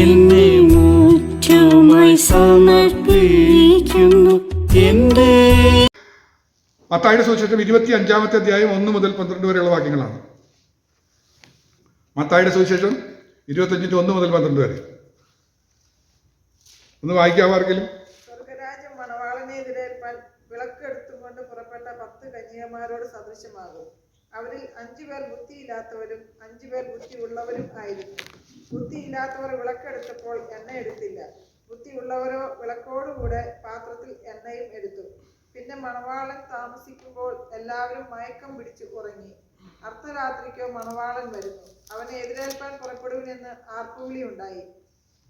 എന്നെ മുറ്റുമായി സമർപ്പിക്കുന്നു. എന്റെ മത്തായുടെ സുവിശേഷം ഇരുപത്തി അഞ്ചാമത്തെ അധ്യായം ഒന്ന് മുതൽ പന്ത്രണ്ട് വരെയുള്ള വാക്യങ്ങളാണ്. മത്തായുടെ സുവിശേഷം ഇരുപത്തഞ്ചിന്റെ ഒന്ന് മുതൽ പന്ത്രണ്ട് വരെ. ഒന്ന് മണവാളനെ എതിരേൽപ്പാൻ വിളക്കെടുത്തുകൊണ്ട് പുറപ്പെട്ട പത്ത് കന്യകമാരോട് സദൃശമാകും. അവരിൽ അഞ്ചുപേർ ബുദ്ധിയില്ലാത്തവരും അഞ്ചുപേർ ബുദ്ധിയുള്ളവരും ആയിരുന്നു. ബുദ്ധിയില്ലാത്തവർ വിളക്കെടുത്തപ്പോൾ എണ്ണ എടുത്തില്ല. ബുദ്ധിയുള്ളവരോ വിളക്കോടുകൂടെ പാത്രത്തിൽ എണ്ണയും എടുത്തു. പിന്നെ മണവാളൻ താമസിക്കുമ്പോൾ എല്ലാവരും മയക്കം പിടിച്ചു ഉറങ്ങി. അർദ്ധരാത്രിക്കോ മണവാളൻ വരുന്നു. അവനെ എതിരേൽപ്പാൻ പുറപ്പെടുവിനെന്ന് ആർപ്പുവിളി ഉണ്ടായി.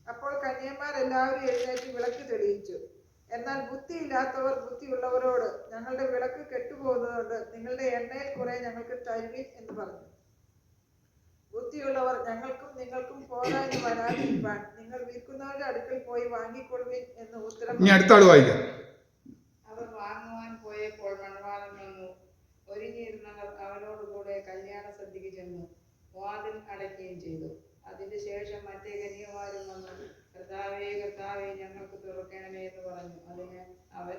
അപ്പോൾ കന്യന്മാരെല്ലാവരും എഴുന്നേറ്റ് വിളക്ക് തെളിയിച്ചു. എന്നാൽ ബുദ്ധിയില്ലാത്തവർ ബുദ്ധിയുള്ളവരോട് ഞങ്ങളുടെ വിളക്ക് കെട്ടുപോകുന്നതുകൊണ്ട് നിങ്ങളുടെ എണ്ണയിൽ കുറെ ഞങ്ങൾക്ക് തരുവിൻ എന്ന് പറഞ്ഞു. ബുദ്ധിയുള്ളവർ ഞങ്ങൾക്കും നിങ്ങൾക്കും പോരാ എന്ന് വരാതിരിക്കാൻ നിങ്ങൾ വിൽക്കുന്നവരുടെ അടുക്കൽ പോയി വാങ്ങിക്കൊള്ളുവിൻ എന്ന് ഉത്തരം ഇനി അടുത്ത ആൾ വായിക്കാം. അവർ വാങ്ങുവാൻ പോയപ്പോൾ മണവാളൻ വന്നു. ഒരുങ്ങിയിരുന്നവർ അവനോടുകൂടെ കല്യാണ സദ്യക്ക് ചെന്നു. വാതിൽ അടയ്ക്കുകയും ചെയ്തു. അതിന്റെ ശേഷം മറ്റേ കന്യമാരും വന്നു. കർത്താവേ കർത്താവേ ഞങ്ങൾക്ക് തുറക്കണമേ എന്ന് പറഞ്ഞു. അതിന് അവൻ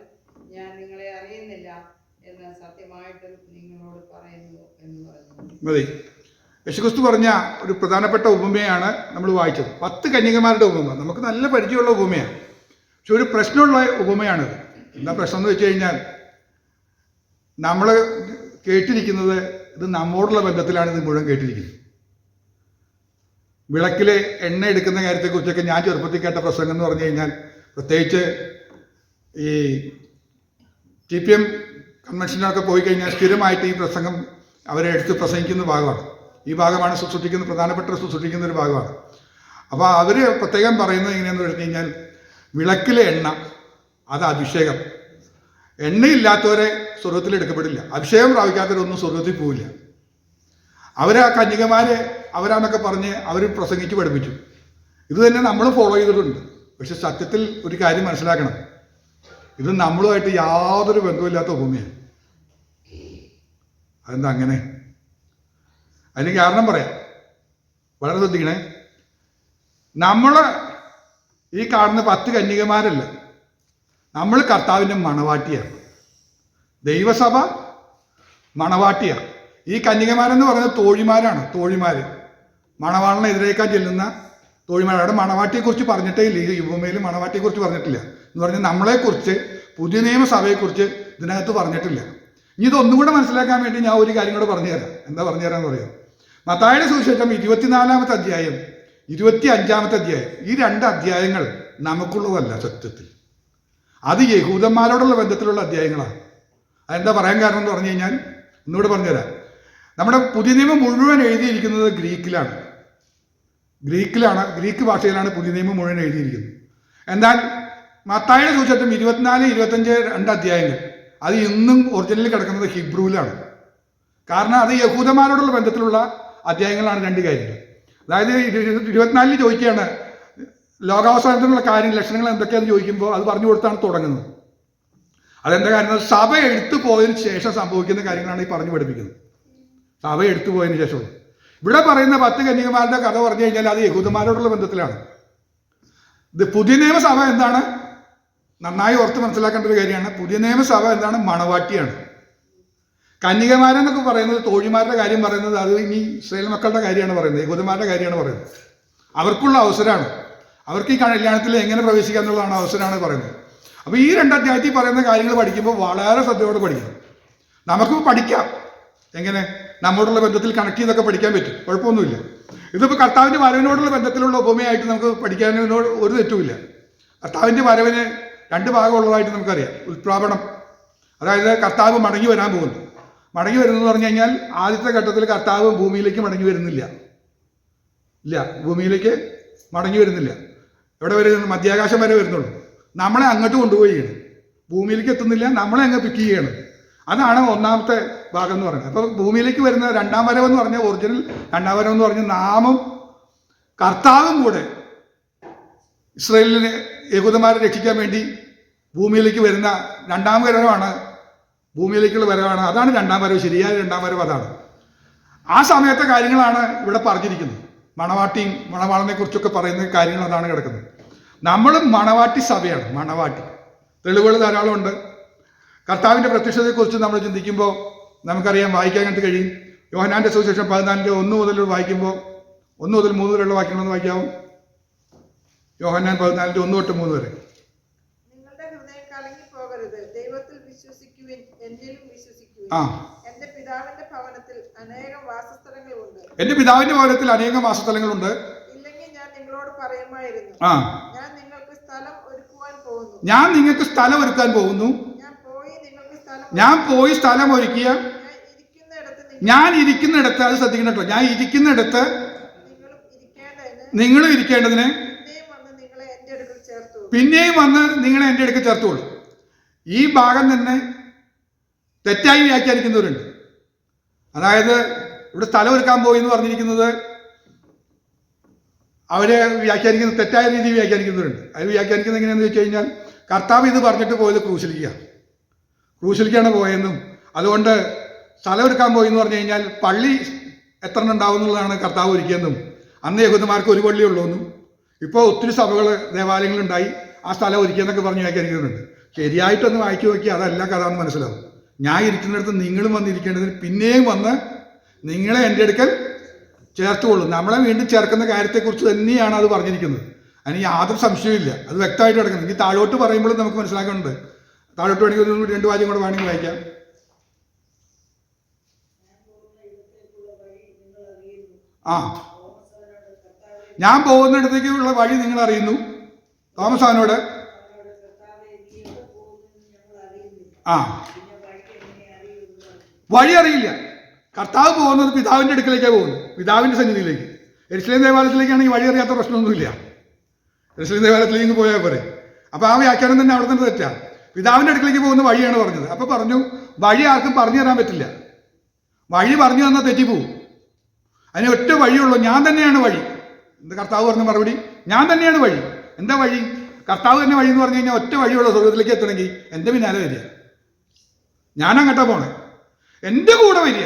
ഞാൻ നിങ്ങളെ അറിയുന്നില്ല എന്ന് സത്യമായിട്ടും നിങ്ങളോട് പറയുന്നു എന്ന് പറഞ്ഞു. മതി. യേശുക്രിസ്തു പറഞ്ഞ ഒരു പ്രധാനപ്പെട്ട ഉപമയാണ് നമ്മൾ വായിച്ചത്. പത്ത് കന്യകമാരുടെ ഉപമ. നമുക്ക് നല്ല പരിചയമുള്ള ഉപമയാണ്. പക്ഷെ ഒരു പ്രശ്നമുള്ള ഉപമയാണിത്. എന്താ പ്രശ്നം എന്ന് വെച്ച് കഴിഞ്ഞാൽ നമ്മൾ കേട്ടിരിക്കുന്നത് ഇത് നമ്മോടുള്ള ബന്ധത്തിലാണ് ഇത് മുഴുവൻ കേട്ടിരിക്കുന്നത്. വിളക്കിലെ എണ്ണ എടുക്കുന്ന കാര്യത്തെക്കുറിച്ചൊക്കെ ഞാൻ ചെറുപ്പത്തിൽ കേട്ട പ്രസംഗം എന്ന് പറഞ്ഞു കഴിഞ്ഞാൽ പ്രത്യേകിച്ച് ഈ ടി പി എം കൺവെൻഷനൊക്കെ പോയി കഴിഞ്ഞാൽ സ്ഥിരമായിട്ട് ഈ പ്രസംഗം അവരെ എടുത്ത് പ്രസംഗിക്കുന്ന ഭാഗമാണ്. ഈ ഭാഗമാണ് ശുശ്രൂഷിക്കുന്ന പ്രധാനപ്പെട്ട ശുശ്രൂഷിക്കുന്ന ഒരു ഭാഗമാണ്. അപ്പോൾ അവർ പ്രത്യേകം പറയുന്നത് എങ്ങനെയാണെന്ന് പറഞ്ഞു കഴിഞ്ഞാൽ വിളക്കിലെ എണ്ണ അത് അഭിഷേകം. എണ്ണയില്ലാത്തവരെ സ്വർഗത്തിൽ എടുക്കപ്പെടില്ല. അഭിഷേകം പ്രാപിക്കാത്തവരൊന്നും സ്വർഗത്തിൽ പോവില്ല. അവരെ ആ കന്യകമാരെ അവരാന്നൊക്കെ പറഞ്ഞ് അവർ പ്രസംഗിച്ച് പഠിപ്പിച്ചു. ഇത് തന്നെ നമ്മൾ ഫോളോ ചെയ്തിട്ടുണ്ട്. പക്ഷെ സത്യത്തിൽ ഒരു കാര്യം മനസ്സിലാക്കണം. ഇത് നമ്മളുമായിട്ട് യാതൊരു ബന്ധവുമില്ലാത്ത ഭൂമിയാണ്. അതെന്താ അങ്ങനെ? അതിന് കാരണം പറയാം. വളരെ ശ്രദ്ധിക്കണേ. നമ്മൾ ഈ കാണുന്ന പത്ത് കന്യകമാരല്ല. നമ്മൾ കർത്താവിന്റെ മണവാട്ടിയാണ്. ദൈവസഭ മണവാട്ടിയാണ്. ഈ കന്യകമാരെന്ന് പറയുന്നത് തോഴിമാരാണ് തോഴിമാർ മണവാളിനെ എതിരേക്കാൻ ചെല്ലുന്ന തോഴിമാർ അവിടെ മണവാട്ടിയെക്കുറിച്ച് പറഞ്ഞിട്ടേ ഇല്ല. ഈ മണവാട്ടിയെ കുറിച്ച് പറഞ്ഞിട്ടില്ല. എന്ന് പറഞ്ഞാൽ നമ്മളെക്കുറിച്ച് പുതിയ നിയമസഭയെക്കുറിച്ച് ഇതിനകത്ത് പറഞ്ഞിട്ടില്ല. ഇനി ഇതൊന്നും കൂടെ മനസ്സിലാക്കാൻ വേണ്ടി ഞാൻ ഒരു കാര്യം കൂടെ പറഞ്ഞുതരാം. എന്താ പറഞ്ഞുതരാന്ന് പറയാം. മത്തായുടെ സുവിശേഷം ഇരുപത്തിനാലാമത്തെ അധ്യായം ഇരുപത്തി അഞ്ചാമത്തെ അധ്യായം ഈ രണ്ട് അധ്യായങ്ങൾ നമുക്കുള്ളതല്ല സത്യത്തിൽ. അത് യഹൂദന്മാരോടുള്ള ബന്ധത്തിലുള്ള അധ്യായങ്ങളാണ്. അതെന്താ പറയാൻ കാരണം എന്ന് പറഞ്ഞു കഴിഞ്ഞാൽ ഒന്നുകൂടെ പറഞ്ഞുതരാം. നമ്മുടെ പുതിയ നിയമം മുഴുവൻ എഴുതിയിരിക്കുന്നത് ഗ്രീക്കിലാണ്. ഗ്രീക്കിലാണ് ഗ്രീക്ക് ഭാഷയിലാണ് പുതിയ നിയമം മുഴുവൻ എഴുതിയിരിക്കുന്നത്. എന്നാൽ മത്തായുടെ സുവിശേഷം ഇരുപത്തിനാല് ഇരുപത്തഞ്ച് രണ്ട് അധ്യായങ്ങൾ അത് ഇന്നും ഒറിജിനലിൽ കിടക്കുന്നത് ഹിബ്രുവിലാണ് കാരണം അത് യഹൂദന്മാരോടുള്ള ബന്ധത്തിലുള്ള അധ്യായങ്ങളാണ് രണ്ട് കാര്യങ്ങൾ. അതായത് ഇരു- ഇരുപത്തിനാലിൽ ചോദിക്കുകയാണ് ലോകാവസാനത്തിനുള്ള കാര്യം ലക്ഷണങ്ങൾ എന്തൊക്കെയാണെന്ന് ചോദിക്കുമ്പോൾ അത് പറഞ്ഞു കൊടുത്താണ് തുടങ്ങുന്നത്. അതെന്താ കാര്യം? സഭ എടുത്തു പോയതിനു ശേഷം സംഭവിക്കുന്ന കാര്യങ്ങളാണ് ഈ പറഞ്ഞു പഠിപ്പിക്കുന്നത്. സഭ എടുത്തു പോയതിനു ശേഷം ഇവിടെ പറയുന്ന പത്ത് കന്യകമാരുടെ കഥ പറഞ്ഞു കഴിഞ്ഞാൽ അത് യഹൂദന്മാരോടുള്ള ബന്ധത്തിലാണ്. ഇത് പുതിയ നിയമസഭ എന്താണ്? നന്നായി ഓർത്ത് മനസ്സിലാക്കേണ്ട ഒരു കാര്യമാണ്. പുതിയ നിയമസഭ എന്താണ്? മണവാട്ടിയാണ്. കന്യകമാരെന്നൊക്കെ പറയുന്നത് തോഴിമാരുടെ കാര്യം പറയുന്നത് അത് ഇനി ഇസ്രയേൽ മക്കളുടെ കാര്യമാണ് പറയുന്നത് യഹൂദന്മാരുടെ കാര്യമാണ് പറയുന്നത്. അവർക്കുള്ള അവസരമാണ്. അവർക്ക് ഈ കല്യാണത്തിൽ എങ്ങനെ പ്രവേശിക്കുക എന്നുള്ളതാണ് അവസരമാണ് പറയുന്നത്. അപ്പോൾ ഈ രണ്ടധ്യായത്തിൽ പറയുന്ന കാര്യങ്ങൾ പഠിക്കുമ്പോൾ വളരെ ശ്രദ്ധയോടെ പഠിക്കണം. നമുക്ക് പഠിക്കാം. എങ്ങനെ? നമ്മോടുള്ള ബന്ധത്തിൽ കണക്ട് ചെയ്തൊക്കെ പഠിക്കാൻ പറ്റും. കുഴപ്പമൊന്നുമില്ല. ഇതിപ്പോൾ കർത്താവിന്റെ വരവിനോടുള്ള ബന്ധത്തിലുള്ള ഉപമയായിട്ട് നമുക്ക് പഠിക്കാനോട് ഒരു തെറ്റുമില്ല. കർത്താവിന്റെ വരവിന് രണ്ട് ഭാഗമുള്ളതായിട്ട് നമുക്കറിയാം. ഉത്പ്രാപണം. അതായത് കർത്താവ് മടങ്ങി വരാൻ പോകുന്നു. മടങ്ങി വരുന്നു പറഞ്ഞു കഴിഞ്ഞാൽ ആദ്യത്തെ ഘട്ടത്തിൽ കർത്താവ് ഭൂമിയിലേക്ക് മടങ്ങി വരുന്നില്ല. ഇല്ല ഭൂമിയിലേക്ക് മടങ്ങി വരുന്നില്ല. എവിടെ വരെ? മധ്യാകാശം വരെ വരുന്നുള്ളൂ. നമ്മളെ അങ്ങോട്ട് കൊണ്ടുപോവുകയാണ്. ഭൂമിയിലേക്ക് എത്തുന്നില്ല നമ്മളെ അങ്ങ് പിക്ക് ചെയ്യണം അതാണ് ഒന്നാമത്തെ ഭാഗം എന്ന് പറയുന്നത് അപ്പോൾ ഭൂമിയിലേക്ക് വരുന്ന രണ്ടാം വരവ് എന്ന് പറഞ്ഞാൽ ഒറിജിനൽ രണ്ടാം വരവ് എന്ന് പറഞ്ഞ നാമം കർത്താവും കൂടെ ഇസ്രയേലിനെ യഹൂദന്മാരെ രക്ഷിക്കാൻ വേണ്ടി ഭൂമിയിലേക്ക് വരുന്ന രണ്ടാം വരവാണ് ഭൂമിയിലേക്കുള്ള വരവാണ്. അതാണ് രണ്ടാം വരവ് ശരിയായ രണ്ടാം വരവ് അതാണ്. ആ സമയത്തെ കാര്യങ്ങളാണ് ഇവിടെ പറഞ്ഞിരിക്കുന്നത്. മണവാട്ടിയും മണവാളനെ കുറിച്ചൊക്കെ പറയുന്ന കാര്യങ്ങൾ അതാണ് കിടക്കുന്നത്. നമ്മൾ മണവാട്ടി സഭയാണ് മണവാട്ടി. തെളിവുകൾ ധാരാളമുണ്ട്. കർത്താവിന്റെ പ്രത്യക്ഷതയെക്കുറിച്ച് നമ്മൾ ചിന്തിക്കുമ്പോൾ നമുക്കറിയാം വായിക്കാൻ കണ്ടു കഴിയും. യോഹനാന്റെ സുവിശേഷം പതിനാലിന്റെ ഒന്ന് മുതൽ വായിക്കുമ്പോൾ ഒന്ന് മുതൽ മൂന്ന് വരെയുള്ള വാക്യങ്ങളൊന്ന് വായിക്കാവും? യോഹനാൻ പതിനാലിന്റെ ഒന്ന് തൊട്ട് മൂന്ന് വരെ. ആ. എന്റെ പിതാവിന്റെ ഭവനത്തിൽ അനേകം വാസസ്ഥലങ്ങളുണ്ട്. ആ. ഞാൻ നിങ്ങൾക്ക് സ്ഥലം ഒരുക്കാൻ പോകുന്നു ഞാൻ പോയി നിങ്ങൾക്ക് സ്ഥലം ഞാൻ പോയി സ്ഥലം ഒരുക്കിയ ഞാൻ ഇരിക്കുന്നിടത്ത് അത് ശ്രദ്ധിക്കണം ഞാൻ ഇരിക്കുന്നിടത്ത് നിങ്ങളും ഇരിക്കേണ്ടതിന് പിന്നെയും വന്ന് നിങ്ങളെ എന്റെ എന്റെ അടുക്ക് ചേർത്തോളൂ. ഈ ഭാഗം തന്നെ തെറ്റായി വ്യാഖ്യാനിക്കുന്നവരുണ്ട്. അതായത് ഇവിടെ സ്ഥലം ഒരുക്കാൻ പോയി എന്ന് പറഞ്ഞിരിക്കുന്നത് അവരെ വ്യാഖ്യാനിക്കുന്ന തെറ്റായ രീതിയിൽ വ്യാഖ്യാനിക്കുന്നവരുണ്ട്. അത് വ്യാഖ്യാനിക്കുന്നത് എങ്ങനെയാണെന്ന് വെച്ച് കഴിഞ്ഞാൽ കർത്താവ് ഇത് പറഞ്ഞിട്ട് പോയത് ക്രൂശിലിക്കുക ക്രൂശിലേക്കാണ് പോയെന്നും അതുകൊണ്ട് സ്ഥലം എടുക്കാൻ പോയി എന്ന് പറഞ്ഞു കഴിഞ്ഞാൽ പള്ളി എത്ര ഉണ്ടാവും എന്നുള്ളതാണ് കർത്താവ് ഒരുക്കിയെന്നും അന്ന് യഹൂദന്മാർക്ക് ഒരു പള്ളി ഉള്ളൂ എന്നും ഇപ്പോൾ ഒത്തിരി സഭകൾ ദേവാലയങ്ങളുണ്ടായി. ആ സ്ഥലം ഒരുക്കിയെന്നൊക്കെ പറഞ്ഞ് വ്യാഖ്യാനിക്കുന്നുണ്ട്. ശരിയായിട്ടൊന്ന് വായിച്ചു നോക്കി അതല്ല കഥ എന്ന് മനസ്സിലാവും. ഞാൻ ഇരിക്കുന്നിടത്ത് നിങ്ങളും വന്നിരിക്കേണ്ടതിന് പിന്നെയും വന്ന് നിങ്ങളെ എന്റെ അടുക്കൽ ചേർത്തുകൊള്ളും. നമ്മളെ വീണ്ടും ചേർക്കുന്ന കാര്യത്തെക്കുറിച്ച് തന്നെയാണ് അത് പറഞ്ഞിരിക്കുന്നത്. അതിന് യാതൊരു സംശയവും ഇല്ല അത് വ്യക്തമായിട്ട് കിടക്കുന്നത് ഇനി താഴോട്ട് പറയുമ്പോഴും നമുക്ക് മനസ്സിലാക്കുന്നുണ്ട് താഴോട്ട് വേണമെങ്കിൽ ഒരു രണ്ട് വാചകം കൂടെ വേണമെങ്കിൽ വായിക്കാം. ആ. ഞാൻ പോകുന്നിടത്തേക്കുള്ള വഴി നിങ്ങൾ അറിയുന്നു തോമസ് ആ. വഴി അറിയില്ല. കർത്താവ് പോകുന്നത് പിതാവിന്റെ അടുക്കലേക്കാണ് പോകുന്നത്. പിതാവിന്റെ സന്നിധിയിലേക്ക്. എരിശ്ലേം ദേവാലയത്തിലേക്കാണെങ്കിൽ വഴി അറിയാത്ത പ്രശ്നമൊന്നുമില്ല. എരിശ്ലേം ദേവാലയത്തിലേക്ക് പോയാൽ പോരെ. അപ്പോൾ ആ വ്യാഖ്യാനം തന്നെ അവിടെ തന്നെ തെറ്റാ. പിതാവിന്റെ അടുക്കലേക്ക് പോകുന്ന വഴിയാണ് പറഞ്ഞത്. അപ്പോൾ പറഞ്ഞു വഴി ആർക്കും പറഞ്ഞു തരാൻ പറ്റില്ല. വഴി പറഞ്ഞു തന്നാൽ തെറ്റിപ്പോവും. അതിന് ഒറ്റ വഴിയുള്ളൂ. ഞാൻ തന്നെയാണ് വഴി. എന്ത് കർത്താവ് പറഞ്ഞ മറുപടി? ഞാൻ തന്നെയാണ് വഴി. എന്താ വഴി? കർത്താവ് തന്നെ വഴി എന്ന് പറഞ്ഞു കഴിഞ്ഞാൽ ഒറ്റ വഴിയുള്ള സ്വർഗത്തിലേക്ക് എത്തണമെങ്കിൽ എന്റെ പിന്നാലെ വരിക. ഞാൻ അങ്ങോട്ടാ പോണേ. എന്റെ കൂടെ വരിക.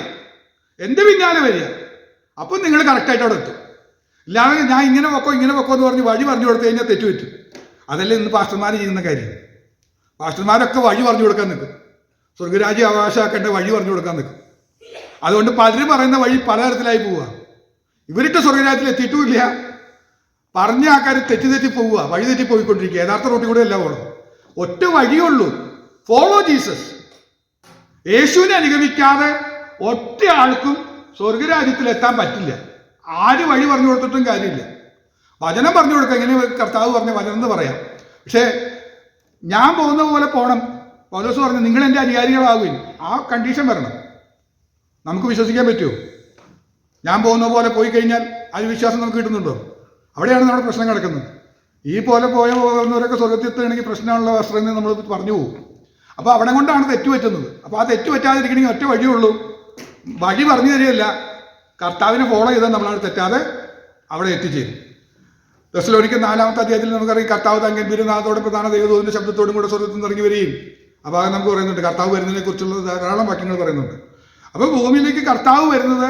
എന്റെ പിന്നാലെ വരിക. അപ്പം നിങ്ങൾ കറക്റ്റായിട്ട് അവിടെ എത്തും. ഇല്ലാതെ ഞാൻ ഇങ്ങനെ വെക്കോ ഇങ്ങനെ വെക്കോ എന്ന് പറഞ്ഞ് വഴി പറഞ്ഞു കൊടുത്തു കഴിഞ്ഞാൽ തെറ്റുപറ്റും. അതല്ലേ ഇന്ന് പാസ്റ്റർമാർ ചെയ്യുന്ന കാര്യം. പാസ്റ്റർമാരൊക്കെ വഴി പറഞ്ഞു കൊടുക്കാൻ നിൽക്കും. സ്വർഗരാജ്യ അവകാശമാക്കേണ്ട വഴി പറഞ്ഞു കൊടുക്കാൻ നിൽക്കും. അതുകൊണ്ട് പലരും പറയുന്ന വഴി പലതരത്തിലായി പോവുക. ഇവരിട്ട് സ്വർഗരാജ്യത്തിൽ എത്തിയിട്ടുമില്ല. പറഞ്ഞ ആൾക്കാർ തെറ്റി തെറ്റി പോവുക വഴി തെറ്റി പോയിക്കൊണ്ടിരിക്കുക. യഥാർത്ഥ റോട്ടിൽ കൂടെ അല്ല പോകണം ഒറ്റ വഴിയുള്ളൂ ഫോളോ ജീസസ് യേശുവിനെ അനുഗമിക്കാതെ ഒറ്റ ആൾക്കും സ്വർഗരാജ്യത്തിൽ എത്താൻ പറ്റില്ല. ആര് വഴി പറഞ്ഞു കൊടുത്തിട്ടും കാര്യമില്ല. വചനം പറഞ്ഞു കൊടുക്കുക. എങ്ങനെ കർത്താവ് പറഞ്ഞ വചനം എന്ന് പറയാം. പക്ഷേ ഞാൻ പോകുന്ന പോലെ പോകണം പൗലോസ് പറഞ്ഞു നിങ്ങൾ എന്റെ അധികാരികളാകുകയും ആ കണ്ടീഷൻ വരണം. നമുക്ക് വിശ്വസിക്കാൻ പറ്റുമോ? ഞാൻ പോകുന്ന പോലെ പോയി കഴിഞ്ഞാൽ അതിൽ വിശ്വാസം നമുക്ക് കിട്ടുന്നുണ്ടോ? അവിടെയാണ് നമ്മുടെ പ്രശ്നം കിടക്കുന്നത്. ഈ പോലെ പോയ പോകുന്നവരൊക്കെ സ്വർഗത്തിൽ എത്തുകയാണെങ്കിൽ പ്രശ്നമുള്ള വസ്ത്രം നമ്മൾ പറഞ്ഞു പോകും. അപ്പോൾ അവിടെ കൊണ്ടാണ് തെറ്റു പറ്റുന്നത്. അപ്പോൾ ആ തെറ്റു പറ്റാതിരിക്കണമെങ്കിൽ ഒറ്റ വഴിയുള്ളൂ വഴി പറഞ്ഞു തരികയല്ല. കർത്താവിനെ ഫോളോ ചെയ്താൽ നമ്മളാണ് തെറ്റാതെ അവിടെ എത്തിച്ചേരും. ദശലോനിക്ക് നാലാമത്തെ അധ്യായത്തിൽ നമുക്കറിയാം കർത്താവ് തങ്കൻ ബിരുനാഥോടെ പ്രധാന ദൈവദൂതിന്റെ ശബ്ദത്തോടും കൂടെ സ്വർഗത്തിൽ നിന്ന് ഇറങ്ങി വരികയും ആ ഭാഗം നമുക്ക് പറയുന്നുണ്ട് കർത്താവ് വരുന്നതിനെ കുറിച്ചുള്ള ധാരാളം വാക്യങ്ങൾ പറയുന്നുണ്ട്. അപ്പോൾ ഭൂമിയിലേക്ക് കർത്താവ് വരുന്നത്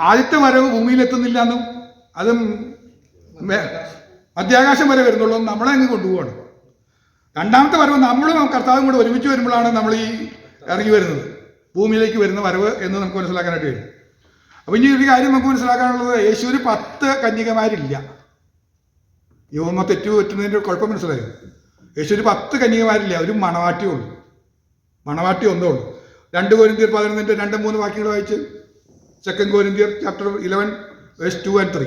ആദ്യത്തെ വരവ് ഭൂമിയിൽ എത്തുന്നില്ല എന്നും അതും മധ്യാകാശം വരെ വരുന്നുള്ളൂ നമ്മളെ അങ്ങ് കൊണ്ടുപോവാണ്. രണ്ടാമത്തെ വരവ് നമ്മളും കർത്താവും കൂടെ ഒരുമിച്ച് വരുമ്പോഴാണ് നമ്മൾ ഈ ഇറങ്ങി വരുന്നത്. ഭൂമിയിലേക്ക് വരുന്ന വരവ് എന്ന് നമുക്ക് മനസ്സിലാക്കാനായിട്ട് കഴിയും. അപ്പം ഇനി ഒരു കാര്യം നമുക്ക് മനസ്സിലാക്കാനുള്ളത് യേശുവിന് പത്ത് കന്യകമാരില്ല. യോമ തെറ്റു പറ്റുന്നതിന്റെ കുഴപ്പം മനസ്സിലായോ? യേശുവിന് പത്ത് കന്യകമാരില്ല ഒരു മണവാട്ടി ഉള്ളൂ. മണവാട്ടി ഒന്നേ ഉള്ളൂ. രണ്ട് കോരിന്തിയർ പതിനൊന്നിന്റെ രണ്ട് മൂന്ന് വാക്യങ്ങൾ വായിച്ച് second കോരിന്തിയർ chapter eleven verse two and three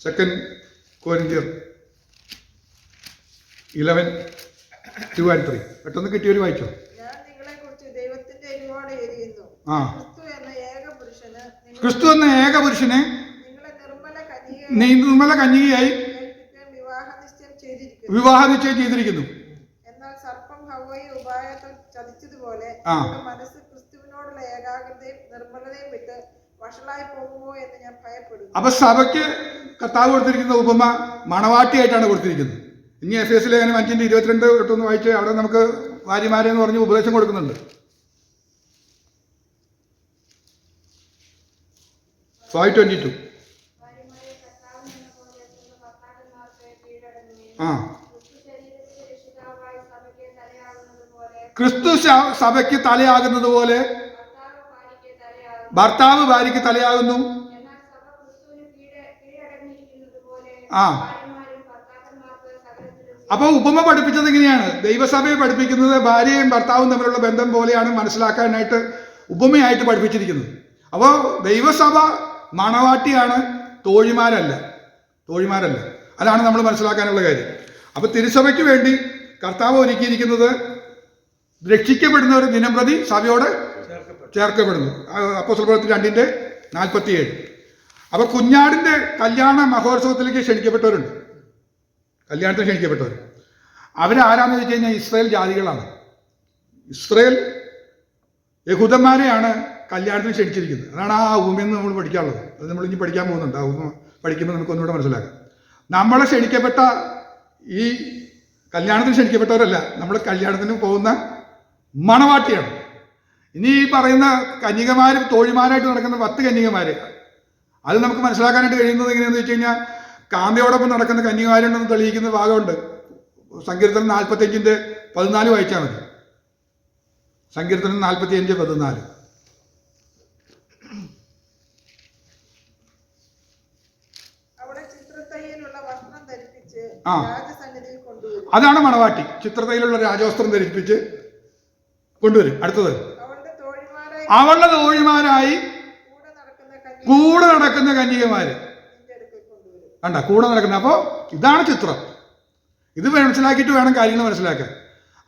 second കോരിന്തിയർ eleven two and three പെട്ടെന്ന് കിട്ടിയവർ വായിച്ചോ ഞാൻ നിങ്ങളെ കുറിച്ച് ദൈവത്തിന്റെ എരിവോടെ എരിയുന്നു ആ. ക്രിസ്തു എന്ന ഏക പുരുഷന് നിർമ്മല കന്യകയായി വിവാഹ നിശ്ചയം ചെയ്തിരിക്കുന്നു. എന്നാൽ സർപ്പം ഹവയെ ഉപായത്തിൽ ചതിച്ചതുപോലെ ആ. മനസ്സ് ക്രിസ്തുവിനോടുള്ള ഏകാഗ്രതയും നിർമ്മലതയും വിട്ട് വഷളായി പോകുമോ എന്ന് ഞാൻ ഭയപ്പെടുന്നു. അപ്പൊ സഭയ്ക്ക് കർത്താവ് കൊടുത്തിരിക്കുന്ന ഉപമ മണവാട്ടിയായിട്ടാണ് കൊടുത്തിരിക്കുന്നത്. ഇനി എഫ് എസ് ലേഖനം അഞ്ചിന്റെ ഇരുപത്തിരണ്ട് തൊട്ടൊന്ന് വായിച്ച് അവിടെ നമുക്ക് ഭാര്യമാരെ എന്ന് പറഞ്ഞ് ഉപദേശം കൊടുക്കുന്നുണ്ട്. Five twenty two. ആ. ക്രിസ്തു സഭയ്ക്ക് തലയാകുന്നത് പോലെ ഭർത്താവ് ഭാര്യയ്ക്ക് തലയാകുന്നു. ആ. അപ്പോൾ ഉപമ പഠിപ്പിച്ചത് എങ്ങനെയാണ് ദൈവസഭയെ പഠിപ്പിക്കുന്നത് ഭാര്യയും ഭർത്താവും തമ്മിലുള്ള ബന്ധം പോലെയാണ് മനസ്സിലാക്കാനായിട്ട് ഉപമയായിട്ട് പഠിപ്പിച്ചിരിക്കുന്നത്. അപ്പോൾ ദൈവസഭ മണവാട്ടിയാണ് തോഴിമാരല്ല. തോഴിമാരല്ല. അതാണ് നമ്മൾ മനസ്സിലാക്കാനുള്ള കാര്യം. അപ്പൊ തിരുസഭയ്ക്ക് വേണ്ടി കർത്താവ് ഒരുക്കിയിരിക്കുന്നത് രക്ഷിക്കപ്പെടുന്നവർ ദിനം പ്രതി സഭയോട് ചേർക്കപ്പെടുന്നു. അപ്പോൾ പ്രവൃത്തി രണ്ടിന്റെ നാൽപ്പത്തിയേഴ്. അപ്പോൾ കുഞ്ഞാടിന്റെ കല്യാണ മഹോത്സവത്തിലേക്ക് ക്ഷണിക്കപ്പെട്ടവരുണ്ട്. കല്യാണത്തിന് ക്ഷണിക്കപ്പെട്ടവർ അവരാരാന്ന് വെച്ച് കഴിഞ്ഞാൽ ഇസ്രയേൽ ജാതികളാണ്. ഇസ്രയേൽ യഹൂദന്മാരെയാണ് കല്യാണത്തിന് ക്ഷണിച്ചിരിക്കുന്നത്. അതാണ് ആ ഉപമയെന്ന് നമ്മൾ പഠിക്കാനുള്ളത്. അത് നമ്മൾ ഇനി പഠിക്കാൻ പോകുന്നുണ്ട്. ആ ഉപമ പഠിക്കുമ്പോൾ നമുക്ക് ഒന്നുകൂടെ മനസ്സിലാക്കാം. നമ്മളെ ക്ഷണിക്കപ്പെട്ട ഈ കല്യാണത്തിന് ക്ഷണിക്കപ്പെട്ടവരല്ല. നമ്മൾ കല്യാണത്തിന് പോകുന്ന മണവാട്ടിയാണ്. ഇനി ഈ പറയുന്ന കന്യകമാർ തോഴിമാരായിട്ട് നടക്കുന്ന പത്ത് കന്യകമാർ അത് നമുക്ക് മനസ്സിലാക്കാനായിട്ട് കഴിയുന്നത് എങ്ങനെയാണെന്ന് വെച്ച് കഴിഞ്ഞാൽ കാന്തയോടൊപ്പം നടക്കുന്ന കന്യകാരുണ്ടെന്ന് തെളിയിക്കുന്ന ഭാഗമുണ്ട്. സങ്കീർത്തനം നാൽപ്പത്തഞ്ചിന്റെ പതിനാല് വായിച്ചാൽ മതി. സങ്കീർത്തനം നാൽപ്പത്തി അഞ്ച് പതിനാല് അവളെ ചിത്രത്തയ്യലുള്ള വസ്ത്രം ധരിപ്പിച്ച് ആ. അതാണ് മണവാട്ടി. ചിത്രതയിലുള്ള രാജവസ്ത്രം ധരിപ്പിച്ച് കൊണ്ടുവരും. അടുത്തത്. അവളുടെ തോഴിമാരായി കൂടെ നടക്കുന്ന കന്യകമാര് കണ്ട കൂടെ നടക്കുന്ന അപ്പോൾ ഇതാണ് ചിത്രം. ഇത് മനസ്സിലാക്കിയിട്ട് വേണം കാര്യങ്ങൾ മനസ്സിലാക്കാൻ.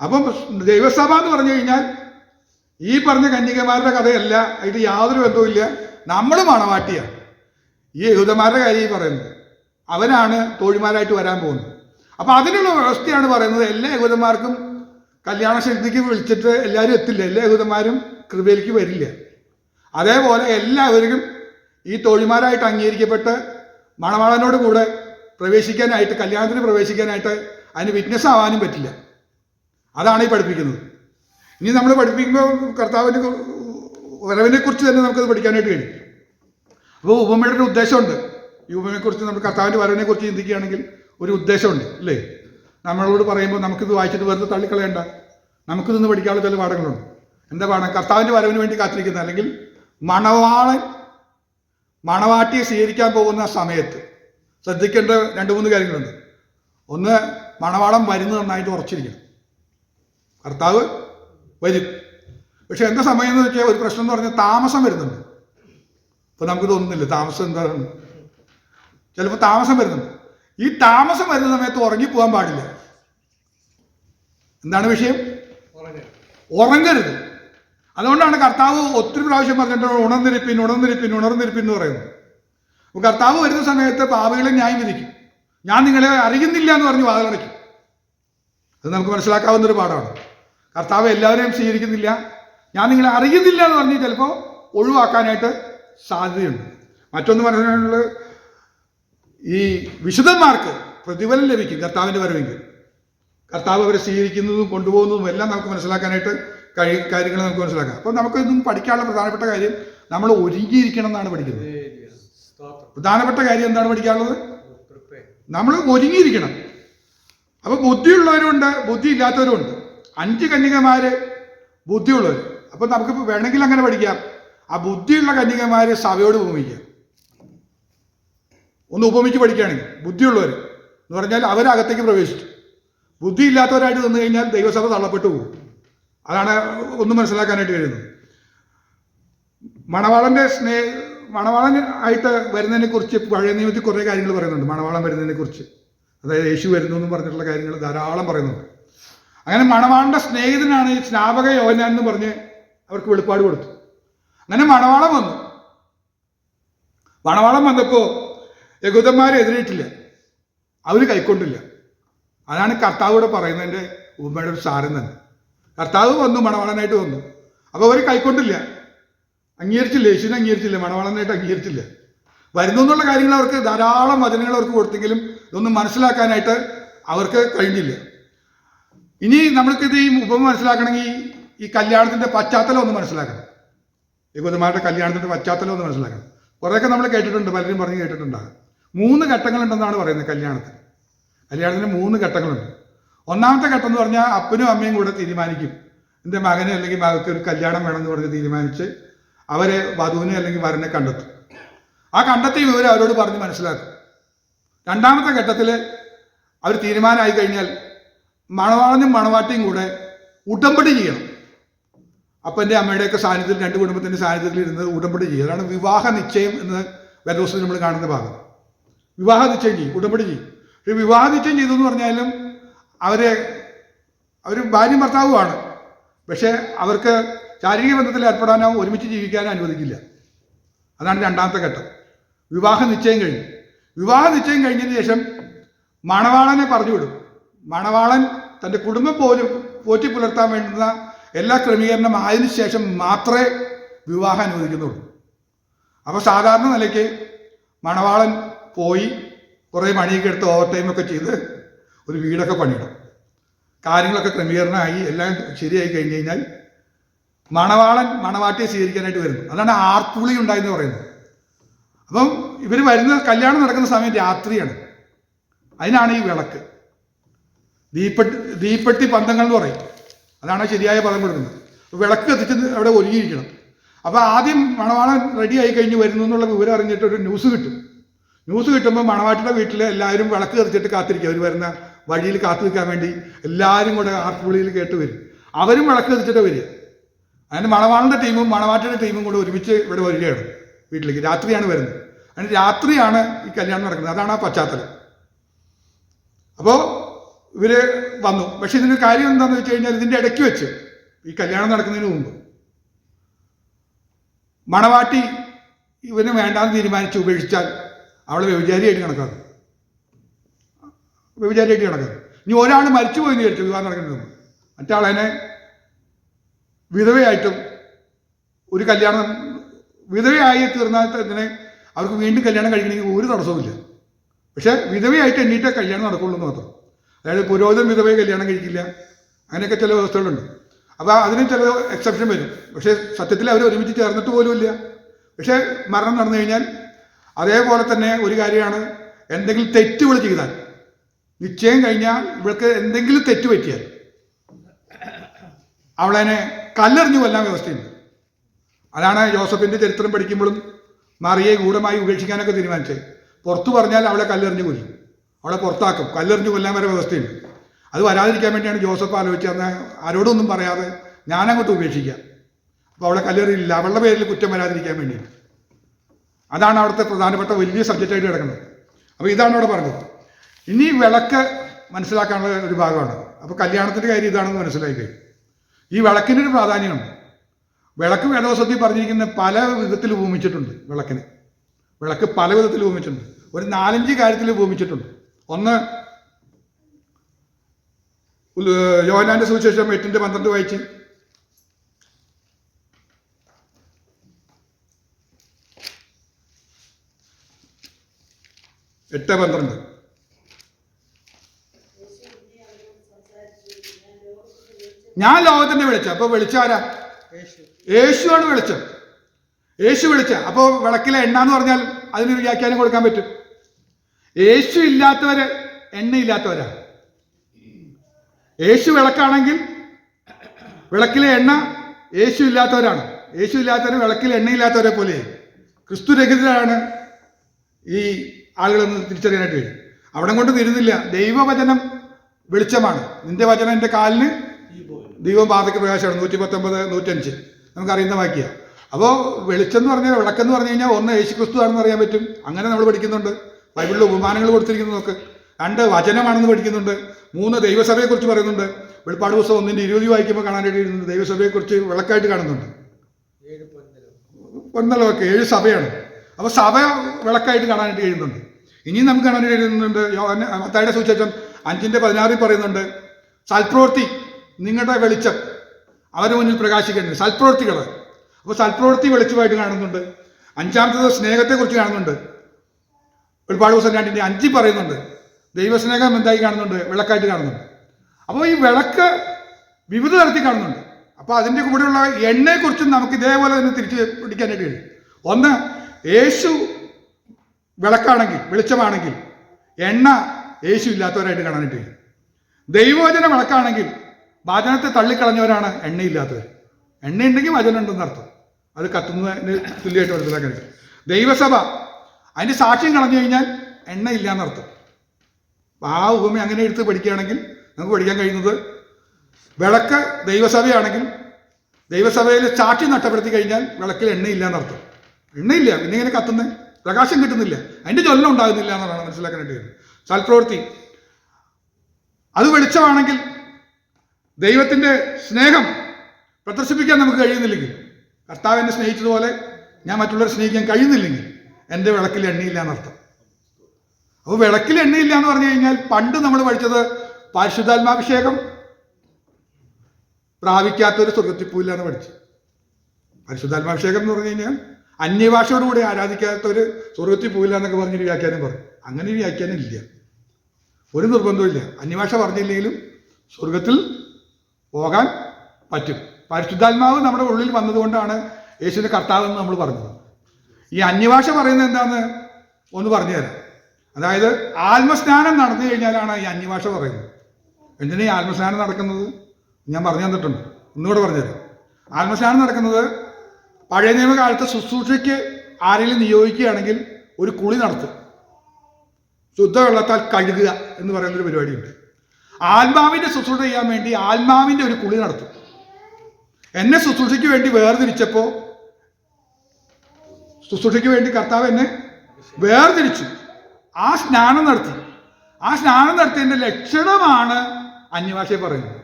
അപ്പം ദൈവസഭ എന്ന് പറഞ്ഞു കഴിഞ്ഞാൽ ഈ പറഞ്ഞ കന്യകമാരുടെ കഥയല്ല ഇത് യാതൊരു ബന്ധവുമില്ല. നമ്മൾ മണവാട്ടിയാണ്. ഈ യഹൂദന്മാരുടെ കാര്യം ഈ പറയുന്നത്. അവരാണ് തോഴിമാരായിട്ട് വരാൻ പോകുന്നത് അപ്പോൾ അതിനുള്ള വ്യവസ്ഥയാണ് പറയുന്നത് എല്ലാ യഹൂദന്മാർക്കും കല്യാണ ശക്തിക്ക് വിളിച്ചിട്ട് എല്ലാവരും എത്തില്ല എല്ലാ യഹൂദന്മാരും കൃപയിലേക്ക് വരില്ല അതേപോലെ എല്ലാവരും ഈ തോഴിമാരായിട്ട് അംഗീകരിക്കപ്പെട്ട് മണവാളനോട് കൂടെ പ്രവേശിക്കാനായിട്ട് കല്യാണത്തിന് പ്രവേശിക്കാനായിട്ട് അതിന് വിറ്റ്നസ് ആവാനും പറ്റില്ല അതാണ് ഈ പഠിപ്പിക്കുന്നത് ഇനി നമ്മൾ പഠിപ്പിക്കുമ്പോൾ കർത്താവിന്റെ വരവിനെ കുറിച്ച് തന്നെ നമുക്കത് പഠിക്കാനായിട്ട് കഴിയും അപ്പോൾ ഉപമയുടെ ഒരു ഉദ്ദേശമുണ്ട് ഈ ഉപമയെക്കുറിച്ച് നമ്മൾ കർത്താവിന്റെ വരവിനെക്കുറിച്ച് ചിന്തിക്കുകയാണെങ്കിൽ ഒരു ഉദ്ദേശമുണ്ട് അല്ലേ? നമ്മളോട് പറയുമ്പോൾ നമുക്കിത് വായിച്ചിട്ട് വെറുതെ തള്ളിക്കളയണ്ട. നമുക്കിതൊന്ന് പഠിക്കാനുള്ള ചില പാഠങ്ങളുണ്ട്. എന്താ പാഠം? കർത്താവിന്റെ വരവിന് വേണ്ടി കാത്തിരിക്കുന്ന അല്ലെങ്കിൽ മണവാളൻ മണവാട്ടിയെ സ്വീകരിക്കാൻ പോകുന്ന സമയത്ത് ശ്രദ്ധിക്കേണ്ട രണ്ട് മൂന്ന് കാര്യങ്ങളുണ്ട്. ഒന്ന് മണവാളം വരുന്നത് നന്നായിട്ട് ഉറച്ചിരിക്കണം. കർത്താവ് വരും. പക്ഷെ എന്താ സമയം എന്ന് വെച്ചാൽ ഒരു പ്രശ്നം എന്ന് പറഞ്ഞാൽ താമസം വരുന്നുണ്ട്. ഇപ്പൊ നമുക്ക് തോന്നുന്നില്ല താമസം എന്താണ്? ചിലപ്പോൾ താമസം വരുന്നുണ്ട്. ഈ താമസം വരുന്ന സമയത്ത് ഉറങ്ങിപ്പോകാൻ പാടില്ല. എന്താണ് വിഷയം? ഉറങ്ങരുത്. അതുകൊണ്ടാണ് കർത്താവ് ഒത്തിരി പ്രാവശ്യം പറഞ്ഞിട്ട് ഉണർന്നിരിപ്പിൻ ഉണർന്നിരിപ്പിൻ ഉണർന്നിരിപ്പിൻ എന്ന് പറയുന്നത്. അപ്പോൾ കർത്താവ് വരുന്ന സമയത്ത് പാപികളെ ന്യായം വിധിക്കും. ഞാൻ നിങ്ങളെ അറിയുന്നില്ല എന്ന് പറഞ്ഞ് വാതിലടയ്ക്കും അത് നമുക്ക് മനസ്സിലാക്കാവുന്ന ഒരു പാഠമാണ്. കർത്താവ് എല്ലാവരെയും സ്വീകരിക്കുന്നില്ല. ഞാൻ നിങ്ങളെ അറിയുന്നില്ല എന്ന് പറഞ്ഞ് ചിലപ്പോൾ ഒഴിവാക്കാനായിട്ട് സാധ്യതയുണ്ട്. മറ്റൊന്ന് പറയാനുള്ളത് ഈ വിശുദ്ധന്മാർക്ക് പ്രതിഫലം ലഭിക്കും കർത്താവിന്റെ വരവെങ്കിൽ. കർത്താവ് അവരെ സ്വീകരിക്കുന്നതും കൊണ്ടുപോകുന്നതും എല്ലാം നമുക്ക് മനസ്സിലാക്കാനായിട്ട് കഴി കാര്യങ്ങൾ നമുക്ക് മനസ്സിലാക്കാം. അപ്പോൾ നമുക്ക് ഇതും പഠിക്കാനുള്ള പ്രധാനപ്പെട്ട കാര്യം നമ്മൾ ഒരുങ്ങിയിരിക്കണം എന്നാണ് പഠിക്കുന്നത്. പ്രധാനപ്പെട്ട കാര്യം എന്താണ് പഠിക്കാനുള്ളത്? നമ്മൾ ഒരുങ്ങിയിരിക്കണം. അപ്പോൾ ബുദ്ധിയുള്ളവരുണ്ട് ബുദ്ധി ഇല്ലാത്തവരുണ്ട് അഞ്ച് കന്യകമാര് ബുദ്ധിയുള്ളവർ അപ്പോൾ നമുക്ക് വേണമെങ്കിൽ അങ്ങനെ പഠിക്കാം. ആ ബുദ്ധിയുള്ള കന്യകമാര് സഭയോട് ഉപമിക്കാം. ഒന്ന് ഉപമിച്ച് പഠിക്കുകയാണെങ്കിൽ ബുദ്ധിയുള്ളവർ എന്ന് പറഞ്ഞാൽ അവരകത്തേക്ക് പ്രവേശിച്ചു. ബുദ്ധിയില്ലാത്തവരായിട്ട് നിന്ന് കഴിഞ്ഞാൽ ദൈവസഭ തള്ളപ്പെട്ടു പോകും. അതാണ് ഒന്ന് മനസ്സിലാക്കാനായിട്ട് കഴിയുന്നത്. മണവാളന്റെ സ്നേഹ മണവാളൻ ആയിട്ട് വരുന്നതിനെ കുറിച്ച് പഴയ നിയമത്തിൽ കുറേ കാര്യങ്ങൾ പറയുന്നുണ്ട്. മണവാളം വരുന്നതിനെ കുറിച്ച്. അതായത് യേശു വരുന്നു എന്ന് പറഞ്ഞിട്ടുള്ള കാര്യങ്ങൾ ധാരാളം പറയുന്നുണ്ട്. അങ്ങനെ മണവാളന്റെ സ്നേഹിതനാണ് ഈ സ്നാപക യോജന എന്ന് പറഞ്ഞ് അവർക്ക് വെളിപ്പാട് കൊടുത്തു. അങ്ങനെ മണവാളം വന്നു. മണവാളം വന്നപ്പോൾ യഹൂദന്മാരെ എതിരിട്ടില്ല. അവർ കൈക്കൊണ്ടില്ല. അതാണ് കർത്താവോട് പറയുന്നതിന്റെ ഉമ്മയുടെ ഒരു സാരം തന്നെ. കർത്താവ് വന്നു മണവാളനായിട്ട് വന്നു. അപ്പോൾ അവർ കൈക്കൊണ്ടില്ല. അംഗീകരിച്ചില്ല യേശുവിനെ അംഗീകരിച്ചില്ല മണവാളനായിട്ട് അംഗീകരിച്ചില്ല. വരുന്നു എന്നുള്ള കാര്യങ്ങൾ അവർക്ക് ധാരാളം വചനങ്ങൾ അവർക്ക് കൊടുത്തെങ്കിലും ഇതൊന്നും മനസ്സിലാക്കാനായിട്ട് അവർക്ക് കഴിഞ്ഞില്ല. ഇനി നമ്മൾക്കിത് ഈ ഉപമ മനസ്സിലാക്കണമെങ്കിൽ ഈ കല്യാണത്തിന്റെ പശ്ചാത്തലം ഒന്ന് മനസ്സിലാക്കണം. യഹൂദന്മാരുടെ കല്യാണത്തിന്റെ പശ്ചാത്തലം ഒന്ന് മനസ്സിലാക്കണം. കുറേയൊക്കെ നമ്മൾ കേട്ടിട്ടുണ്ട് പലരും പറഞ്ഞ് കേട്ടിട്ടുണ്ടാകും. മൂന്ന് ഘട്ടങ്ങളുണ്ടെന്നാണ് പറയുന്നത് കല്യാണത്തിന്. കല്യാണത്തിന് മൂന്ന് ഘട്ടങ്ങളുണ്ട്. ഒന്നാമത്തെ ഘട്ടം എന്ന് പറഞ്ഞാൽ അപ്പനും അമ്മയും കൂടെ തീരുമാനിക്കും. എന്റെ മകനെ അല്ലെങ്കിൽ മകൾക്ക് ഒരു കല്യാണം വേണമെന്ന് പറഞ്ഞ് തീരുമാനിച്ച് അവരെ വധുവിനെ അല്ലെങ്കിൽ വരനെ കണ്ടെത്തും. ആ കണ്ടെത്തിയ വിവരം അവരോട് പറഞ്ഞ് മനസ്സിലാക്കും. രണ്ടാമത്തെ ഘട്ടത്തിൽ അവർ തീരുമാനമായി കഴിഞ്ഞാൽ മണവാളനും മണവാട്ടിയും കൂടെ ഉടമ്പടി ചെയ്യണം. അപ്പന്റെ അമ്മയുടെയൊക്കെ സാന്നിധ്യത്തിൽ രണ്ട് കുടുംബത്തിന്റെ സാന്നിധ്യത്തിൽ ഇരുന്ന് ഉടമ്പടി ചെയ്യുക അതാണ് വിവാഹ നിശ്ചയം എന്ന് വേദോസ്തം നമ്മൾ കാണുന്ന ഭാഗം. വിവാഹ നിശ്ചയം ചെയ്യും ഉടമ്പടി ചെയ്യും. ഒരു വിവാഹ നിശ്ചയം ചെയ്തു എന്ന് പറഞ്ഞാലും അവരെ അവർ ഭാര്യയും ഭർത്താവുമാണ് പക്ഷേ അവർക്ക് ശാരീരിക ബന്ധത്തിൽ ഏർപ്പെടാനോ ഒരുമിച്ച് ജീവിക്കാനോ അനുവദിക്കില്ല. അതാണ് രണ്ടാമത്തെ ഘട്ടം. വിവാഹ നിശ്ചയം കഴിഞ്ഞു. വിവാഹ നിശ്ചയം കഴിഞ്ഞതിന് ശേഷം മണവാളനെ പറഞ്ഞു വിടും മണവാളൻ തന്റെ കുടുംബം പോലും പോറ്റി പുലർത്താൻ വേണ്ടുന്ന എല്ലാ ക്രമീകരണം ആയതിനു ശേഷം മാത്രമേ വിവാഹം അനുവദിക്കുന്നുള്ളൂ. അപ്പോൾ സാധാരണ നിലയ്ക്ക് മണവാളൻ പോയി കുറേ മണിയൊക്കെ എടുത്ത് ഓവർ ടൈമൊക്കെ ചെയ്ത് ഒരു വീടൊക്കെ പണിയിടും കാര്യങ്ങളൊക്കെ ക്രമീകരണമായി എല്ലാം ശരിയായി കഴിഞ്ഞ് കഴിഞ്ഞാൽ മണവാളൻ മണവാട്ടിയെ സ്വീകരിക്കാനായിട്ട് വരുന്നു. അതാണ് ആർപ്പുളി ഉണ്ടായെന്ന് പറയുന്നത്. അപ്പം ഇവർ വരുന്ന കല്യാണം നടക്കുന്ന സമയം രാത്രിയാണ്. അതിനാണ് ഈ വിളക്ക്. ദീപ്പെട്ടി ദീപ്പെട്ടി പന്തങ്ങൾ എന്ന് പറയും. അതാണ് ശരിയായ പദം കൊടുക്കുന്നത്. വിളക്ക് കത്തിച്ച് അവിടെ ഒരുങ്ങിയിരിക്കണം അപ്പോൾ ആദ്യം മണവാളൻ റെഡി ആയി കഴിഞ്ഞ് വരുന്നു എന്നുള്ള വിവരം അറിഞ്ഞിട്ട് ഒരു ന്യൂസ് കിട്ടും. ന്യൂസ് കിട്ടുമ്പോൾ മണവാട്ടിയുടെ വീട്ടിൽ എല്ലാവരും വിളക്ക് കത്തിച്ചിട്ട് കാത്തിരിക്കും. അവർ വരുന്ന വഴിയിൽ കാത്തു നിൽക്കാൻ വേണ്ടി എല്ലാവരും കൂടെ ആർപ്പുവിളിയിൽ കേട്ട് വരും. അവരും വിളക്ക് കത്തിച്ചിട്ട് വരിക. അതിന് മണവാളിന്റെ ടീമും മണവാട്ടിയുടെ ടീമും കൂടെ ഒരുമിച്ച് ഇവിടെ വരികയാണ് വീട്ടിലേക്ക്. രാത്രിയാണ് വരുന്നത്. അതിന് രാത്രിയാണ് ഈ കല്യാണം നടക്കുന്നത്. അതാണ് ആ പശ്ചാത്തലം. അപ്പോൾ ഇവർ വന്നു. പക്ഷെ ഇതിന് കാര്യം എന്താണെന്ന് വെച്ച് കഴിഞ്ഞാൽ ഇതിന്റെ ഇടയ്ക്ക് വെച്ച് ഈ കല്യാണം നടക്കുന്നതിന് മുമ്പ് മണവാട്ടി ഇവന് വേണ്ടാന്ന് തീരുമാനിച്ച് ഉപേക്ഷിച്ചാൽ അവളെ വ്യഭിചാരിയായിട്ട് കണക്കാക്കും വ്യഭിചാരിയായിട്ട് കണക്കാക്കും ഇനി ഒരാൾ മരിച്ചുപോയി എന്ന് വിചാരിച്ചു വിവാഹം നടക്കുന്നത് മറ്റാളതിനെ വിധവയായിട്ടും ഒരു കല്യാണം വിധവയായി തീർന്നാൽ തന്നെ അവർക്ക് വീണ്ടും കല്യാണം കഴിക്കണമെങ്കിൽ ഒരു തടസ്സവുമില്ല. പക്ഷെ വിധവയായിട്ട് എണ്ണീട്ടേ കല്യാണം നടക്കുള്ളൂ എന്ന് മാത്രം. അതായത് പുരോഹിതൻ വിധവയെ കല്യാണം കഴിക്കില്ല. അങ്ങനെയൊക്കെ ചില വ്യവസ്ഥകളുണ്ട്. അപ്പോൾ അതിന് ചില എക്സെപ്ഷൻ വരും. പക്ഷേ സത്യത്തിൽ അവർ ഒരുമിച്ച് ചേർന്നിട്ട് പോലുമില്ല. പക്ഷേ മരണം നടന്നു കഴിഞ്ഞാൽ അതേപോലെ തന്നെ ഒരു കാര്യമാണ് എന്തെങ്കിലും തെറ്റ് ഇവൾ ചെയ്താൽ നിശ്ചയം കഴിഞ്ഞാൽ ഇവൾക്ക് എന്തെങ്കിലും തെറ്റ് പറ്റിയാൽ അവളതിനെ കല്ലെറിഞ്ഞു കൊല്ലാൻ വ്യവസ്ഥയുണ്ട്. അതാണ് ജോസഫിന്റെ ചരിത്രം പഠിക്കുമ്പോഴും മറിയെ ഗൂഢമായി ഉപേക്ഷിക്കാനൊക്കെ തീരുമാനിച്ചത്. പുറത്തു പറഞ്ഞാൽ അവളെ കല്ലെറിഞ്ഞു കൊല്ലും. അവളെ പുറത്താക്കും. കല്ലെറിഞ്ഞു കൊല്ലാൻ വരെ വ്യവസ്ഥയുണ്ട്. അത് വരാതിരിക്കാൻ വേണ്ടിയാണ് ജോസഫ് ആലോചിച്ചത്. ആരോടൊന്നും പറയാതെ ഞാനങ്ങോട്ട് ഉപേക്ഷിക്കാം അപ്പോൾ അവളെ കല്ലെറിയില്ല. അവളുടെ പേരിൽ കുറ്റം വരാതിരിക്കാൻ വേണ്ടിയിട്ട് അതാണ് അവിടുത്തെ പ്രധാനപ്പെട്ട വലിയ സബ്ജക്റ്റായിട്ട് കിടക്കുന്നത്. അപ്പോൾ ഇതാണ് അവിടെ പറഞ്ഞത്. ഇനി വിളക്ക് മനസ്സിലാക്കാനുള്ള ഒരു ഭാഗമാണ്. അപ്പോൾ കല്യാണത്തിന്റെ കാര്യം ഇതാണെന്ന് മനസ്സിലായി കഴിയും ഈ വിളക്കിനൊരു പ്രാധാന്യമുണ്ട്. വിളക്ക് വേദവസത്തിൽ പറഞ്ഞിരിക്കുന്ന പല വിധത്തിൽ ഭൂമിച്ചിട്ടുണ്ട് വിളക്കിന്. വിളക്ക് പല വിധത്തിൽ ഭൂമിച്ചിട്ടുണ്ട് ഒരു നാലഞ്ച് കാര്യത്തിൽ ഭൂമിച്ചിട്ടുണ്ട് ഒന്ന് യോഹനാന്റെ സുവിശേഷം എട്ടിന്റെ പന്ത്രണ്ട് വായിച്ച് എട്ട് പന്ത്രണ്ട്. ഞാൻ ലോകത്തിന്റെ വിളിച്ച അപ്പൊ വെളിച്ചാരാ യേശുവാണ് വെളിച്ചം യേശു വിളിച്ച. അപ്പോൾ വിളക്കിലെ എണ്ണ എന്ന് പറഞ്ഞാൽ അതിനൊരു വ്യാഖ്യാനം കൊടുക്കാൻ പറ്റും. യേശു ഇല്ലാത്തവര് എണ്ണയില്ലാത്തവരാ. യേശു വിളക്കാണെങ്കിൽ വിളക്കിലെ എണ്ണ യേശു ഇല്ലാത്തവരാണ്. യേശു ഇല്ലാത്തവർ വിളക്കിൽ എണ്ണയില്ലാത്തവരെ പോലെ ക്രിസ്തു രഹിതരാണ് ഈ ആളുകളെന്ന് തിരിച്ചറിയാനായിട്ട് കഴിയും. അവിടെ കൊണ്ട് തരുന്നില്ല ദൈവവചനം വെളിച്ചമാണ്. നിന്റെ വചനം എന്റെ കാലിന് ദൈവം പാതയ്ക്ക് പ്രകാശമാണ്. നൂറ്റി പത്തൊമ്പത് നൂറ്റഞ്ച്. നമുക്കറിയുന്ന വാക്യ അപ്പോൾ വെളിച്ചം എന്ന് പറഞ്ഞാൽ വിളക്കെന്ന് പറഞ്ഞു കഴിഞ്ഞാൽ ഒന്ന് യേശു ക്രിസ്തു ആണെന്ന് അറിയാൻ പറ്റും. അങ്ങനെ നമ്മൾ പഠിക്കുന്നുണ്ട്. ബൈബിളിൽ ഉപമാനങ്ങൾ കൊടുത്തിരിക്കുന്നു നോക്ക് രണ്ട് വചനമാണെന്ന് പഠിക്കുന്നുണ്ട്. മൂന്ന് ദൈവസഭയെക്കുറിച്ച് പറയുന്നുണ്ട്. വെളിപ്പാട് ദിവസം ഒന്നിന്റെ ഇരുപത് വായിക്കുമ്പോൾ കാണാനായിട്ട് എഴുതുന്നുണ്ട്. ദൈവസഭയെക്കുറിച്ച് വിളക്കായിട്ട് കാണുന്നുണ്ട്. പൊന്നലൊക്കെ ഏഴ് സഭയാണ്. അപ്പോൾ സഭ വിളക്കായിട്ട് കാണാനായിട്ട് കഴിയുന്നുണ്ട്. ഇനിയും നമുക്ക് കാണാനായിട്ട് കഴിയുന്നുണ്ട്. മത്തായുടെ സുവിശേഷം അഞ്ചിന്റെ പതിനാറിൽ പറയുന്നുണ്ട് സൽപ്രവൃത്തി നിങ്ങളുടെ വെളിച്ചം അവരുടെ മുന്നിൽ പ്രകാശിക്കേണ്ടത് സൽപ്രവൃത്തികൾ അപ്പോൾ സൽപ്രവൃത്തി വെളിച്ചമായിട്ട് കാണുന്നുണ്ട്. അഞ്ചാമത്തത് സ്നേഹത്തെക്കുറിച്ച് കാണുന്നുണ്ട്. ഒരുപാട് ദിവസം രണ്ടിന്റെ അഞ്ചിൽ പറയുന്നുണ്ട്. ദൈവസ്നേഹം എന്തായി കാണുന്നുണ്ട്? വിളക്കായിട്ട് കാണുന്നുണ്ട്. അപ്പോൾ ഈ വിളക്ക് വിവിധ തരത്തിൽ കാണുന്നുണ്ട്. അപ്പോൾ അതിന്റെ കൂടെയുള്ള എണ്ണയെക്കുറിച്ചും നമുക്ക് ഇതേപോലെ തന്നെ തിരിച്ച് പിടിക്കാനായിട്ട് കഴിയും. ഒന്ന് യേശു വിളക്കാണെങ്കിൽ വെളിച്ചമാണെങ്കിൽ എണ്ണ യേശു ഇല്ലാത്തവരായിട്ട് കാണാനായിട്ട് കഴിയും ദൈവവചന വിളക്കാണെങ്കിൽ വചനത്തെ തള്ളിക്കളഞ്ഞവരാണ് എണ്ണയില്ലാത്തവർ എണ്ണയുണ്ടെങ്കിൽ വചനം ഉണ്ടെന്ന് അർത്ഥം. അത് കത്തുന്നതിന് തുല്യമായിട്ട് മനസ്സിലാക്കാൻ ദൈവസഭ അതിന്റെ സാക്ഷ്യം കളഞ്ഞു കഴിഞ്ഞാൽ എണ്ണ ഇല്ല എന്നർത്ഥം ആ ഉപമ അങ്ങനെ എടുത്ത് പഠിക്കുകയാണെങ്കിൽ നമുക്ക് പഠിക്കാൻ കഴിയുന്നത് വിളക്ക് ദൈവസഭയാണെങ്കിൽ ദൈവസഭയിൽ ചാട്ടി നഷ്ടപ്പെടുത്തി കഴിഞ്ഞാൽ വിളക്കിൽ എണ്ണയില്ല എന്നർത്ഥം എണ്ണയില്ല. പിന്നെ ഇങ്ങനെ കത്തുന്നത് പ്രകാശം കിട്ടുന്നില്ല. അതിന്റെ ജ്വലനം ഉണ്ടാകുന്നില്ല എന്നാണ് മനസ്സിലാക്കാനായിട്ട് വരുന്നത് സൽപ്രവൃത്തി. അത് വെളിച്ചമാണെങ്കിൽ ദൈവത്തിന്റെ സ്നേഹം പ്രദർശിപ്പിക്കാൻ നമുക്ക് കഴിയുന്നില്ലെങ്കിൽ കർത്താവ് എന്നെ സ്നേഹിച്ചതുപോലെ ഞാൻ മറ്റുള്ളവരെ സ്നേഹിക്കാൻ കഴിയുന്നില്ലെങ്കിൽ എന്റെ വിളക്കിൽ എണ്ണയില്ല എന്നർത്ഥം. അപ്പോൾ വിളക്കിൽ എണ്ണയില്ല എന്ന് പറഞ്ഞു കഴിഞ്ഞാൽ പണ്ട് നമ്മൾ പഠിച്ചത് പരിശുദ്ധാത്മാഭിഷേകം. പ്രാപിക്കാത്തൊരു സ്വർഗത്തിൽ പഠിച്ചു. പരിശുദ്ധാത്മാഭിഷേകം എന്ന് പറഞ്ഞു കഴിഞ്ഞാൽ അന്യഭാഷയോടുകൂടി ആരാധിക്കാത്തൊരു സ്വർഗത്തിൽ പോയില്ല എന്നൊക്കെ പറഞ്ഞൊരു വ്യാഖ്യാനം പറഞ്ഞു അങ്ങനെ ഒരു വ്യാഖ്യാനം ഇല്ല. ഒരു നിർബന്ധമില്ല അന്യഭാഷ പറഞ്ഞില്ലെങ്കിലും സ്വർഗത്തിൽ പോകാൻ പറ്റും. പരിശുദ്ധാത്മാവ് നമ്മുടെ ഉള്ളിൽ വന്നതുകൊണ്ടാണ് യേശുവിന്റെ കർത്താവെന്ന് നമ്മൾ പറഞ്ഞത്. ഈ അന്യഭാഷ പറയുന്നത് എന്താന്ന് ഒന്ന് പറഞ്ഞു തരാം. അതായത് ആത്മസ്നാനം നടന്നു കഴിഞ്ഞാലാണ് ഈ അന്യഭാഷ പറയുന്നത്. എന്തിനാ ഈ ആത്മസ്നാനം നടക്കുന്നത്? ഞാൻ പറഞ്ഞു തന്നിട്ടുണ്ട്. ഒന്നുകൂടെ പറഞ്ഞുതരാം ആത്മസ്നാനം നടക്കുന്നത് പഴയ നിയമകാലത്ത് ശുശ്രൂഷയ്ക്ക് ആരെങ്കിലും നിയോഗിക്കുകയാണെങ്കിൽ ഒരു കുളി നടത്തും. ശുദ്ധവെള്ളത്താൽ കഴുകുക എന്ന് പറയുന്ന ഒരു പരിപാടിയുണ്ട്. ആത്മാവിന്റെ ശുശ്രൂഷ ചെയ്യാൻ വേണ്ടി ആത്മാവിന്റെ ഒരു കുളി നടത്തും. എന്നെ ശുശ്രൂഷയ്ക്ക് വേണ്ടി വേർതിരിച്ചപ്പോൾ ശുശ്രൂഷയ്ക്ക് വേണ്ടി കർത്താവ് എന്നെ വേർതിരിച്ചു. ആ സ്നാനം നടത്തി. ആ സ്നാനം നടത്തിയതിന്റെ ലക്ഷണമാണ് അന്യഭാഷയെ പറയുന്നത്.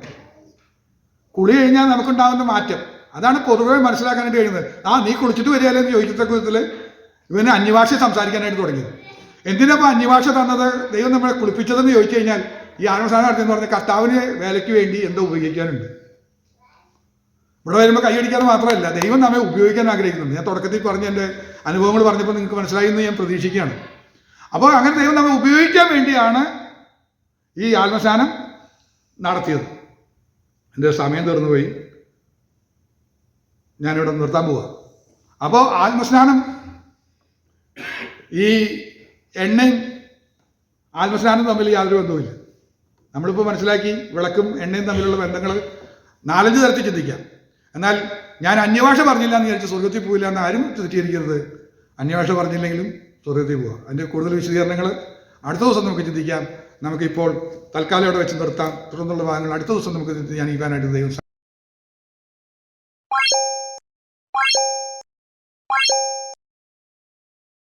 കുളി കഴിഞ്ഞാൽ നമുക്കുണ്ടാകുന്ന മാറ്റം. അതാണ് പൊതുവെ മനസ്സിലാക്കാനായിട്ട് കഴിയുന്നത്. ആ നീ കുളിച്ചിട്ട് വരികയല്ലേ എന്ന് ചോദിക്കത്തക്ക വിധത്തിൽ ഇവന് അന്യഭാഷ സംസാരിക്കാനായിട്ട് തുടങ്ങിയത്. എന്തിനാ അന്യഭാഷ തന്നത്? ദൈവം നമ്മളെ കുളിപ്പിച്ചതെന്ന് ചോദിച്ചു കഴിഞ്ഞാൽ ഈ ആത്മസ്ഥാനം നടത്തിയെന്ന് പറഞ്ഞ കർത്താവിന് വേലയ്ക്ക് വേണ്ടി എന്തോ ഉപയോഗിക്കാനുണ്ട്. ഇവിടെ വരുമ്പോൾ കൈയടിക്കാതെ മാത്രമല്ല ദൈവം നമ്മെ ഉപയോഗിക്കാൻ ആഗ്രഹിക്കുന്നുണ്ട്. ഞാൻ തുടക്കത്തിൽ പറഞ്ഞ എന്റെ അനുഭവങ്ങൾ പറഞ്ഞപ്പോൾ നിങ്ങൾക്ക് മനസ്സിലായി എന്ന് ഞാൻ പ്രതീക്ഷിക്കുകയാണ്. അപ്പോൾ അങ്ങനെ ദൈവം നമ്മെ ഉപയോഗിക്കാൻ വേണ്ടിയാണ് ഈ ആത്മസ്ഥാനം നടത്തിയത്. എന്റെ സമയം തീർന്നു പോയി ഞാനിവിടെ നിർത്താൻ പോവാ. അപ്പോൾ ആത്മസ്നാനം ഈ എണ്ണയും ആത്മസ്നാനം തമ്മിൽ യാതൊരു ബന്ധവുമില്ല. നമ്മളിപ്പോൾ മനസ്സിലാക്കി വിളക്കും എണ്ണയും തമ്മിലുള്ള ബന്ധങ്ങൾ നാലഞ്ച് തരത്തിൽ ചിന്തിക്കാം. എന്നാൽ ഞാൻ അന്യഭാഷ പറഞ്ഞില്ല എന്ന് വിചാരിച്ച് സ്വർഗത്തിൽ പോയില്ല എന്ന് ആരും തെറ്റിയിരിക്കരുത് അന്യഭാഷ പറഞ്ഞില്ലെങ്കിലും സ്വർഗത്തിൽ പോവുക അതിന്റെ കൂടുതൽ വിശദീകരണങ്ങൾ അടുത്ത ദിവസം നമുക്ക് ചിന്തിക്കാം. നമുക്കിപ്പോൾ തൽക്കാലം ഇവിടെ വെച്ച് നിർത്താം. തുടർന്നുള്ള ഭാഗങ്ങൾ അടുത്ത ദിവസം നമുക്ക് ഞാൻ ഈ ദൈവം